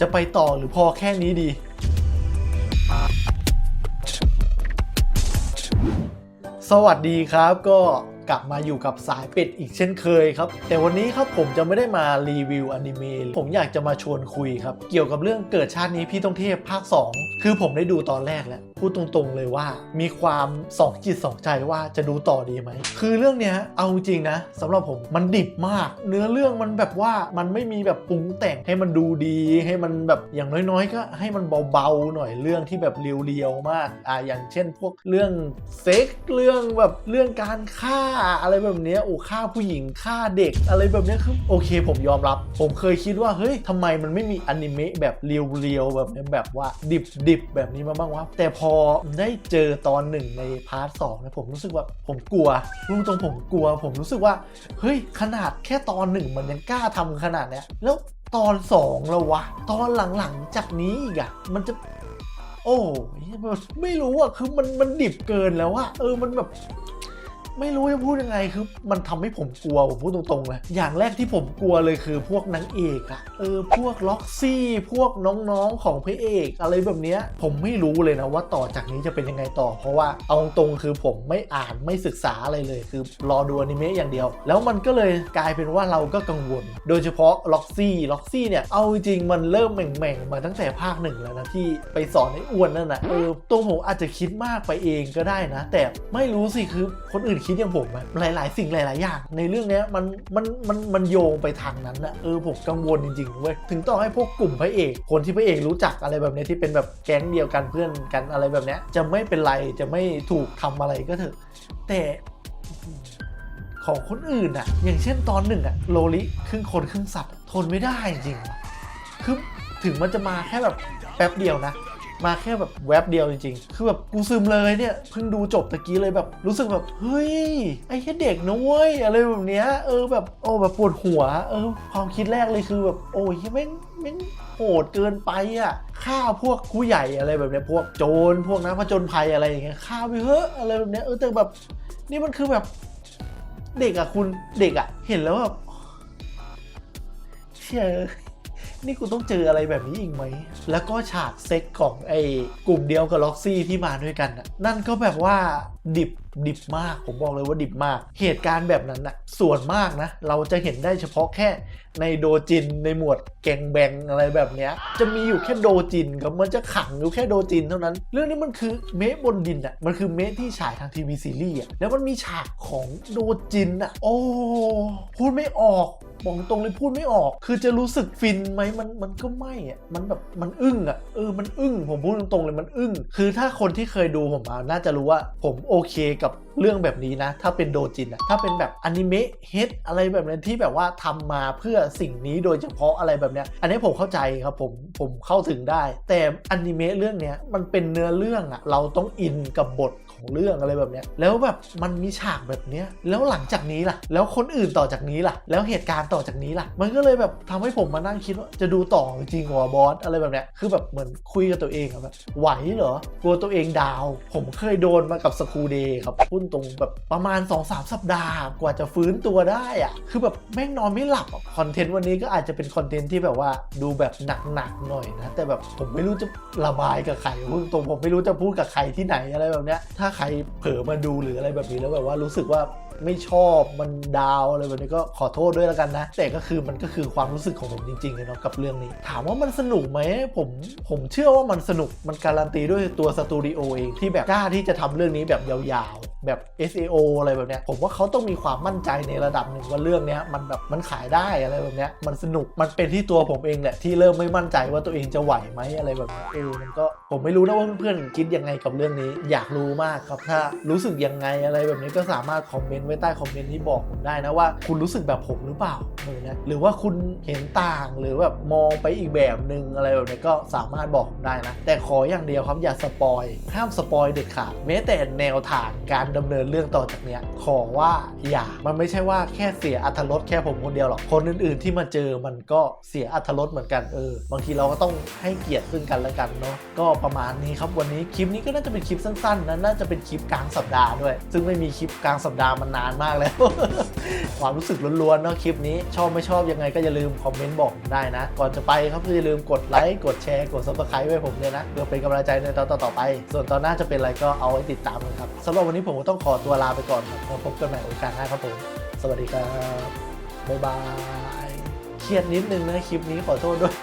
จะไปต่อหรือพอแค่นี้ดี สวัสดีครับก็ กลับมาอยู่กับสายเป็ดอีกเช่นเคยครับ แต่วันนี้ครับผมจะไม่ได้มารีวิวอนิเมะผมอยากจะมาชวนคุยครับ เกี่ยวกับเรื่องเกิดชาตินี้พี่ต้องเทพภาค 2 คือผมได้ดูตอนแรกแล้ว พูดตรงๆเลยว่า มีความสองจิตสองใจว่าจะดูต่อดีไหม คือเรื่องเนี้ยเอาจริงนะสำหรับผมมันดิบมาก เนื้อเรื่องมันแบบว่ามันไม่มีแบบปรุงแต่งให้มันดูดีให้มันแบบอย่างน้อยๆ ก็ให้มันเบาๆหน่อยเรื่องที่แบบเรียวๆมากอ่าอย่างเช่น พวกเรื่องเซ็กเรื่องแบบเรื่องการฆ่าอะไรแบบนี้โอ้ฆ่าผู้หญิงฆ่าเด็ก อะไรแบบนี้คือโอเค ผมยอมรับ ผมเคยคิดว่าเฮ้ยทำไมมันไม่มีอนิเมะแบบเรียวๆแบบนี้แบบว่าดิบๆแบบนี้มาบ้างวะแต่พอได้เจอตอนหนึ่งในพาร์ทสองนะผมรู้สึกว่าผมกลัวพูดตรงผมกลัว ผมรู้สึกว่าเฮ้ยขนาดแค่ตอนหนึ่งมันยังกล้าทำขนาดเนี้ยแล้วตอนสองแล้ววะ ตอนหลังๆจากนี้อีกอะมันจะโอ้ไม่รู้อะคือมันมันดิบเกินแล้วอะเออมันแบบ ไม่รู้จะพูดยังไงคือมันทำให้ผมกลัวผมพูดตรงๆเลยอย่างแรกที่ผมกลัวเลยคือพวกนางเอกอะเออพวกล็อกซี่ พวกน้องๆของพระเอก อะไรแบบเนี้ยผมไม่รู้เลยนะว่าต่อจากนี้จะเป็นยังไงต่อ เพราะว่าเอาตรงคือผมไม่อ่านไม่ศึกษาอะไรเลย คือรอดูอนิเมะอย่างเดียว แล้วมันก็เลยกลายเป็นว่าเราก็กังวล โดยเฉพาะล็อกซี่ล็อกซี่เนี่ยเอาจริงมันเริ่มแหม่งๆมาตั้งแต่ภาคหนึ่งแล้วนะที่ไปสอนไอ้อ้วนนั่นนะเออตัวผมอาจจะคิดมากไปเองก็ได้นะ แต่ไม่รู้สิคือคนอื่นคิดอย่างผมอะหลาย ๆ สิ่งหลาย ๆ อย่าง ในเรื่องนี้มันมันมันมันโยงไปทางนั้นอะเออผมกังวลจริง ๆ เว้ย ถึงต้องให้พวกกลุ่มพระเอก คนที่พระเอกรู้จักอะไรแบบนี้ที่เป็นแบบแก๊งเดียวกันเพื่อนกันอะไรแบบนี้จะไม่เป็นไรจะไม่ถูกทำอะไรก็เถอะ แต่ของคนอื่นอะอย่างเช่นตอนหนึ่งอะโลลิครึ่งคนครึ่งสัตว์ทนไม่ได้จริงคือถึงมันจะมาแค่แบบแป๊บเดียวนะ มาแค่แบบแวบเดียวจริงๆ คือแบบกูซึมเลยเนี่ยเพิ่งดูจบตะกี้เลยแบบรู้สึกแบบเฮ้ยไอ้แค่เด็กนะเว้ยอะไรแบบเนี้ยเออแบบโอ้แบบปวดหัวเออความคิดแรกเลยคือแบบโอ้ยแม่งแม่งโหดเกินไปอะฆ่าพวกผู้ใหญ่อะไรแบบเนี้ยพวกโจรพวกนักผจญภัยอะไรอย่างเงี้ยฆ่าไปเถออะไรแบบเนี้ยเออแต่แบบนี่มันคือแบบเด็กอะคุณเด็กอะเห็นแล้วแบบเชื่อ นี่กูต้องเจออะไรแบบนี้อีกไหม แล้วก็ฉากเซ็กของไอ้กลุ่มเดียวกับล็อกซี่ที่มาด้วยกันอะนั่นก็แบบว่าดิบดิบมาก ผมบอกเลยว่าดิบมาก เหตุการณ์แบบนั้นอะส่วนมากนะ เราจะเห็นได้เฉพาะแค่ในโดจินในหมวดแกงแบงอะไรแบบเนี้ย จะมีอยู่แค่โดจินครับมันจะขังอยู่แค่โดจินเท่านั้น เรื่องนี้มันคือเมะบนดินอะมันคือเมะที่ฉายทางทีวีซีรีส์อะแล้วมันมีฉากของโดจินอะ โอ้ พูดไม่ออก บอกตรงเลยพูดไม่ออก คือจะรู้สึกฟินไหมมันมันก็ไม่อะมันแบบมันอึ้งอะเออมันอึ้งผมพูดตรงๆเลยมันอึ้ง คือถ้าคนที่เคยดูผมมาน่าจะรู้ว่าผมโอเคกับเรื่องแบบนี้นะ ถ้าเป็นโดจินอะถ้าเป็นแบบอนิเมะเฮดอะไรแบบนั้นที่แบบว่าทำมาเพื่อสิ่งนี้โดยเฉพาะอะไรแบบเนี้ยอันนี้ผมเข้าใจครับผมผมเข้าถึงได้ แต่อนิเมะเรื่องเนี้ยมันเป็นเนื้อเรื่องอะเราต้องอินกับบท ของเรื่องอะไรแบบเนี้ยแล้วแบบมันมีฉากแบบเนี้ยแล้วหลังจากนี้ล่ะ แล้วคนอื่นต่อจากนี้ล่ะ แล้วเหตุการณ์ต่อจากนี้ล่ะ มันก็เลยแบบทำให้ผมมานั่งคิดว่าจะดูต่อจริงหรอบอสอะไรแบบเนี้ยคือแบบเหมือนคุยกับตัวเองแบบไหวเหรอกลัวตัวเองดาว ผมเคยโดนมากับสกูเดย์ครับพูดตรงแบบประมาณ 2-3สสัปดาห์ กว่าจะฟื้นตัวได้อะคือแบบแม่งนอนไม่หลับคอนเทนต์วันนี้ก็อาจจะเป็นคอนเทนต์ที่แบบว่าดูแบบหนักๆหน่อยนะแต่แบบผมไม่รู้จะระบายกับใครพูดตรงผมไม่รู้จะพูดกับใครที่ไหนอะไรแบบเนี้ยถ้า้าใครเผลอมาดูหรืออะไรแบบนี้แล้วแบบว่ารู้สึกว่า ไม่ชอบมันดาวอะไรแบบนี้ก็ขอโทษด้วยแล้วกันนะ แต่ก็คือมันก็คือความรู้สึกของผมจริงๆเลยเนาะกับเรื่องนี้ ถามว่ามันสนุกไหมผมผมเชื่อว่ามันสนุกมันการันตีด้วยตัวสตูดิโอเองที่แบบกล้าที่จะทำเรื่องนี้แบบยาวๆ แบบ SEO อะไรแบบเนี้ยผมว่าเขาต้องมีความมั่นใจในระดับหนึ่งว่าเรื่องเนี้ยมันแบบมันขายได้อะไรแบบเนี้ยมันสนุกมันเป็นที่ตัวผมเองแหละที่เริ่มไม่มั่นใจว่าตัวเองจะไหวไหมอะไรแบบนี้เออมันก็ผมไม่รู้นะว่าเพื่อนๆคิดยังไงกับเรื่องนี้ อยากรู้มากครับถ้ารู้สึกยังไงอะไรแบบนี้ก็สามารถคอมเมนตไว้ใต้คอมเมนต์ที่บอกผมได้นะว่า คุณรู้สึกแบบผมหรือเปล่าเออนะหรือว่าคุณเห็นต่างหรือแบบมองไปอีกแบบหนึ่งอะไรแบบนี้ก็สามารถบอกผมได้นะ แต่ขออย่างเดียวครับอย่าสปอยห้ามสปอยเด็ดขาดแม้แต่แนวทางการดำเนินเรื่องต่อจากเนี้ยขอว่าอย่ามันไม่ใช่ว่าแค่เสียอัธรสแค่ผมคนเดียวหรอกคนอื่น ๆ ที่มาเจอมันก็เสียอัธรสเหมือนกันเออบางทีเราก็ต้องให้เกียรติซึ่งกันและกันเนาะก็ประมาณนี้ครับวันนี้คลิปนี้ก็น่าจะเป็นคลิปสั้นๆนะน่าจะเป็นคลิปกลางสัปดาห์ด้วย ซึ่งไม่มีคลิปกลางสัปดาห์มันนานมากแล้ว ความรู้สึกล้วนๆเนาะคลิปนี้ ชอบไม่ชอบยังไงก็อย่าลืมคอมเมนต์บอกได้นะ ก่อนจะไปครับก็อย่าลืมกดไลค์กดแชร์กด subscribe ไว้ผมเลยนะเพื่อเป็นกำลังใจในตอนต่อๆไป ส่วนตอนหน้าจะเป็นอะไรก็เอาไว้ติดตามกันครับสำหรับวันนี้ผมก็ต้องขอตัวลาไปก่อนครับมาพบกันใหม่โอกาสหน้าครับผมสวัสดีครับบ๊ายบายเครียดนิดนึงนะคลิปนี้ขอโทษด้วย